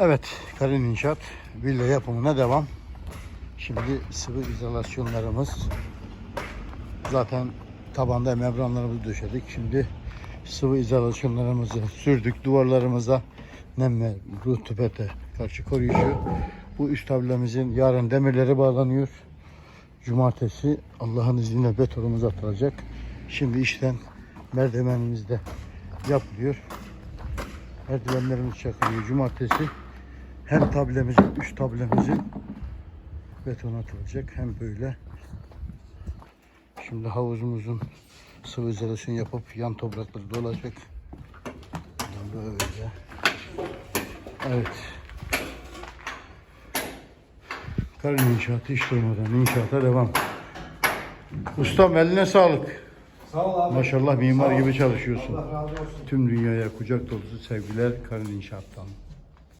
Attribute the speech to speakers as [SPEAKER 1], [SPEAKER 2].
[SPEAKER 1] Evet, Karin İnşaat villa yapımına devam. Şimdi sıvı izolasyonlarımız zaten tabanda membranlarımızı döşedik. Şimdi sıvı izolasyonlarımızı sürdük. Duvarlarımıza nem ve rutubete karşı koruyucu. Bu üst tablemizin yarın demirleri bağlanıyor. Cumartesi Allah'ın izniyle betonumuz atılacak. Şimdi işten merdivenimiz de yapılıyor. Merdivenlerimiz çakılıyor. Cumartesi hem tablemizin, üst tablemizin beton atılacak hem böyle. Şimdi havuzumuzun sıvı izolasyon yapıp yan toprakları dolacak. Böyle. Evet. Karın inşaatı hiç durmadan inşaata devam. Ustam eline sağlık.
[SPEAKER 2] Sağ ol abi.
[SPEAKER 1] Maşallah mimar gibi çalışıyorsun.
[SPEAKER 2] Allah razı olsun.
[SPEAKER 1] Tüm dünyaya kucak dolusu sevgiler Karın İnşaat'tan.